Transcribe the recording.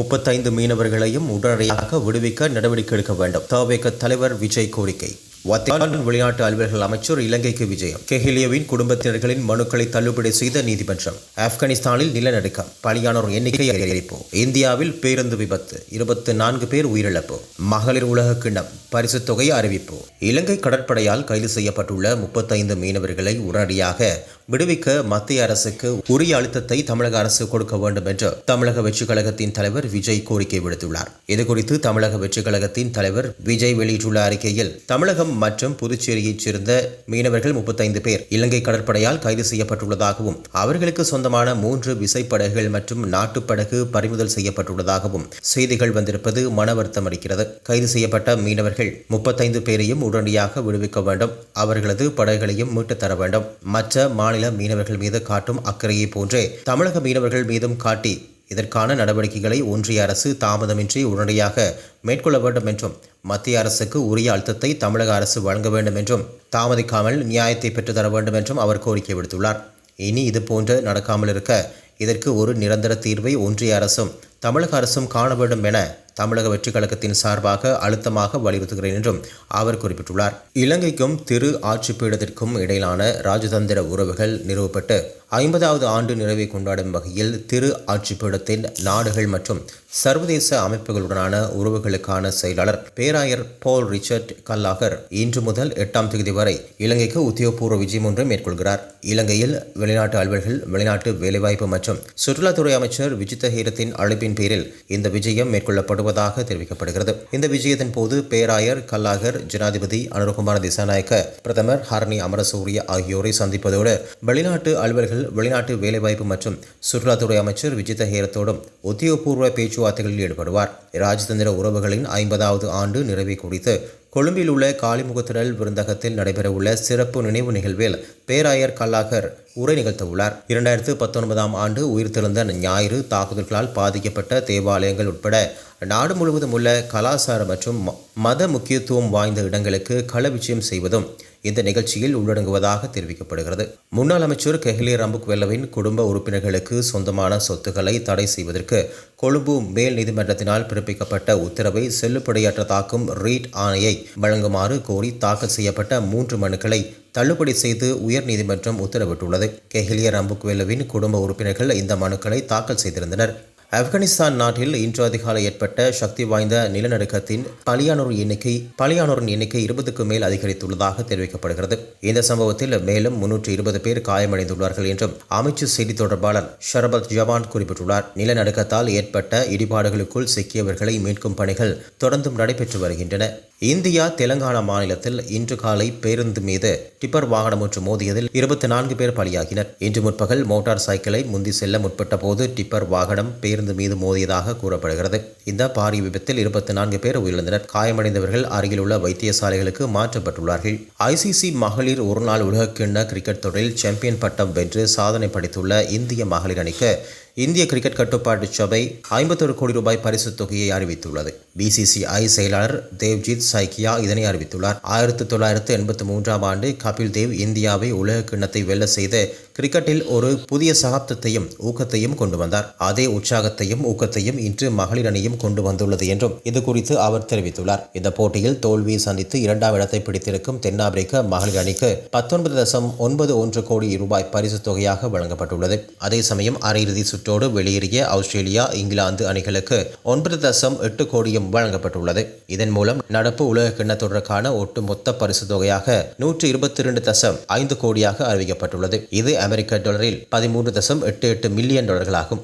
முப்பத்தைந்து மீனவர்களையும் உடனடியாக விடுவிக்க நடவடிக்கை எடுக்க வேண்டும். தவேக தலைவர் விஜய் கோரிக்கை. வத்திகான் வெளிநாட்டு அலுவலர்கள் அமைச்சர் இலங்கைக்கு விஜயம். கெஹிலியவின் குடும்பத்தினர்களின் மனுக்களை தள்ளுபடி செய்த நீதிமன்றம். ஆப்கானிஸ்தானில் நிலநடுக்கம். பலியானோர் எண்ணிக்கை அதிகரிப்பு. இந்தியாவில் பேருந்து விபத்து. இருபத்தி நான்கு பேர் உயிரிழப்பு. மகளிர் உலக கிண்ணம். பரிசு தொகை அறிவிப்பு. இலங்கை கடற்படையால் கைது செய்யப்பட்டுள்ள முப்பத்தைந்து மீனவர்களை உடனடியாக விடுவிக்க மத்திய அரசுக்கு உரிய அழுத்தத்தை தமிழக அரசு கொடுக்க வேண்டும் என்று தமிழக வெற்றிக் கழகத்தின் தலைவர் விஜய் கோரிக்கை விடுத்துள்ளார். இதுகுறித்து தமிழக வெற்றிக் கழகத்தின் தலைவர் விஜய் வெளியிட்டுள்ள அறிக்கையில் தமிழகம் மற்றும் புதுச்சேரியைச் சேர்ந்த மீனவர்கள் முப்பத்தைந்து பேர் இலங்கை கடற்படையால் கைது செய்யப்பட்டுள்ளதாகவும் அவர்களுக்கு சொந்தமான மூன்று விசைப்படகுகள் மற்றும் நாட்டுப்படகு பறிமுதல் செய்யப்பட்டுள்ளதாகவும் செய்திகள் வந்திருப்பது மன வருத்தம் அளிக்கிறது. கைது செய்யப்பட்ட மீனவர்கள் முப்பத்தைந்து பேரையும் உடனடியாக விடுவிக்க வேண்டும். அவர்களது படகுகளையும் மீட்டுத் தர வேண்டும். மற்ற மாநில மீனவர்கள் மீது காட்டும் அக்கறையை போன்றே தமிழக மீனவர்கள் மீதும் காட்டி இதற்கான நடவடிக்கைகளை ஒன்றிய அரசு தாமதமின்றி உடனடியாக மேற்கொள்ள வேண்டும் என்றும் மத்திய அரசுக்கு உரிய அழுத்தத்தை தமிழக அரசு வழங்க வேண்டும் என்றும் தாமதிக்காமல் நியாயத்தை பெற்றுத்தர வேண்டும் என்றும் அவர் கோரிக்கை விடுத்துள்ளார். இனி இதுபோன்று நடக்காமல் இருக்க இதற்கு ஒரு நிரந்தர தீர்வை ஒன்றிய அரசும் தமிழக அரசும் காண வேண்டும் என தமிழக வெற்றி கழகத்தின் சார்பாக அழுத்தமாக வலியுறுத்துகிறேன் என்றும் அவர் குறிப்பிட்டுள்ளார். இலங்கைக்கும் திரு ஆட்சிப்பீடத்திற்கும் இடையிலான ராஜதந்திர உறவுகள் நிறுவப்பட்டு ஐம்பதாவது ஆண்டு நிறைவை கொண்டாடும் வகையில் திரு ஆட்சிப்பீடத்தின் நாடுகள் மற்றும் சர்வதேச அமைப்புகளுடனான உறவுகளுக்கான செயலாளர் பேராயர் போல் ரிச்சர்ட் கல்லாகர் இன்று முதல் எட்டாம் தேதி வரை இலங்கைக்கு உத்தியோகபூர்வ விஜயம் ஒன்றை மேற்கொள்கிறார். இலங்கையில் வெளிநாட்டு அலுவல்கள் வெளிநாட்டு வேலைவாய்ப்பு மற்றும் சுற்றுலாத்துறை அமைச்சர் விஜித்த ஹீரத்தின் அழைப்பின் பேரில் இந்த விஜயம் மேற்கொள்ளப்படுவதாக தெரிவிக்கப்படுகிறது. இந்த விஜயத்தின் போது பேராயர் கல்லாகர் ஜனாதிபதி அனுரகுமார் திசாநாயக்க பிரதமர் ஹரணி அமரசூரிய ஆகியோரை சந்திப்பதோடு வெளிநாட்டு அலுவல்கள் வெளிநாட்டு வேலைவாய்ப்பு மற்றும் சுற்றுலாத்துறை அமைச்சர் விஜித ஹேரத்தோடும் உத்தியோகபூர்வ பேச்சுவார்த்தைகளில் ஈடுபடுவார். ராஜதந்திர உறவுகளின் ஐம்பதாவது ஆண்டு நிறைவை குறித்து கொழும்பில் உள்ள காளிமுகத்திடல் விருந்தகத்தில் நடைபெறவுள்ள சிறப்பு நினைவு நிகழ்வில் பேராயர் கல்லாகர் உரை நிகழ்த்தவுள்ளார். இரண்டாயிரத்து பத்தொன்பதாம் ஆண்டு உயிர்த்தெழுந்த ஞாயிறு தாக்குதல்களால் பாதிக்கப்பட்ட தேவாலயங்கள் உட்பட நாடு முழுவதும் உள்ள கலாச்சார மற்றும் ம- மத முக்கியத்துவம் வாய்ந்த இடங்களுக்கு களவிஜயம் செய்வதும் இந்த நிகழ்ச்சியில் உள்ளடங்குவதாக தெரிவிக்கப்படுகிறது. முன்னாள் அமைச்சர் கெஹ்லி ரம்புக்வெல்லவின் குடும்ப உறுப்பினர்களுக்கு சொந்தமான சொத்துக்களை தடை செய்வதற்கு கொழும்பு மேல் நீதிமன்றத்தினால் பிறப்பிக்கப்பட்ட உத்தரவை செல்லுபடியற்றதாக்கும் ரீட் ஆணையை வழங்குமாறு கோரி தாக்கல் செய்யப்பட்ட மூன்று மனுக்களை தள்ளுபடி செய்து உயர் நீதிமன்றம் உத்தரவிட்டுள்ளது. கெஹிலிய ரம்புக்வெல்லவின் குடும்ப உறுப்பினர்கள் இந்த மனுக்களை தாக்கல் செய்திருந்தனர். ஆப்கானிஸ்தான் நாட்டில் இன்று அதிகாலை ஏற்பட்ட சக்தி வாய்ந்த நிலநடுக்கத்தின் பலியானோர் எண்ணிக்கை பலியானோரின் எண்ணிக்கை இருபதுக்கு மேல் அதிகரித்துள்ளதாக தெரிவிக்கப்படுகிறது. இந்த சம்பவத்தில் மேலும் முன்னூற்றி இருபது பேர் காயமடைந்துள்ளார்கள் என்றும் அமைச்சு செய்தி தொடர்பாளர் ஷரபத் ஜவான் குறிப்பிட்டுள்ளார். நிலநடுக்கத்தால் ஏற்பட்ட இடிபாடுகளுக்குள் சிக்கியவர்களை மீட்கும் பணிகள் தொடர்ந்தும் நடைபெற்று வருகின்றன. இந்தியா தெலங்கானா மாநிலத்தில் இன்று காலை பேருந்து மீது டிப்பர் வாகனம் ஒன்று மோதியதில் இருபத்தி நான்கு பேர் பலியாகினர். இன்று முற்பகல் மோட்டார் சைக்கிளை முந்தி செல்ல முற்பட்ட போது டிப்பர் வாகனம் பேருந்து மீது மோதியதாக கூறப்படுகிறது. இந்த பாரிய விபத்தில் இருபத்தி நான்கு பேர் உயிரிழந்தனர். காயமடைந்தவர்கள் அருகிலுள்ள வைத்தியசாலைகளுக்கு மாற்றப்பட்டுள்ளார்கள். ஐசிசி மகளிர் ஒருநாள் உலகக்கிண்ண கிரிக்கெட் தொடரில் சாம்பியன் பட்டம் வென்று சாதனை படைத்துள்ள இந்திய மகளிர் அணிக்கு இந்திய கிரிக்கெட் கட்டுப்பாட்டு சபை ஐம்பத்தொரு கோடி ரூபாய் பரிசுத் தொகையை அறிவித்துள்ளது. பிசிசிஐ செயலாளர் தேவ்ஜித் சைக்கியா இதனை அறிவித்துள்ளார். ஆயிரத்தி தொள்ளாயிரத்து எண்பத்தி மூன்றாம் ஆண்டு கபில் தேவ் இந்தியாவை உலக கிண்ணத்தை வெல்ல செய்து கிரிக்கெட்டில் ஒரு புதிய சகாப்தத்தையும் ஊக்கத்தையும் கொண்டு வந்தார். அதே உற்சாகத்தையும் ஊக்கத்தையும் இன்று மகளிர் அணியும் கொண்டு வந்துள்ளது என்றும் இது குறித்து அவர் தெரிவித்துள்ளார். இந்த போட்டியில் தோல்வியை சந்தித்து இரண்டாம் இடத்தை பிடித்திருக்கும் தென்னாப்பிரிக்க மகளிர் அணிக்கு பத்தொன்பது தசம் ஒன்பது ஒன்று கோடி ரூபாய் பரிசுத் தொகையாக வழங்கப்பட்டுள்ளது. அதே சமயம் அரையிறுதி சுற்றோடு வெளியேறிய ஆஸ்திரேலியா இங்கிலாந்து அணிகளுக்கு ஒன்பது தசம் எட்டு கோடியும் வழங்கப்பட்டுள்ளது. இதன் மூலம் நடப்பு உலக கிண்ண தொடருக்கான ஒட்டுமொத்த பரிசு தொகையாக நூற்று இருபத்தி இரண்டு தசம் ஐந்து கோடியாக அறிவிக்கப்பட்டுள்ளது. இது அமெரிக்க டாலரில் பதிமூன்று தசம் எட்டு எட்டு மில்லியன் டாலர்களாகும்.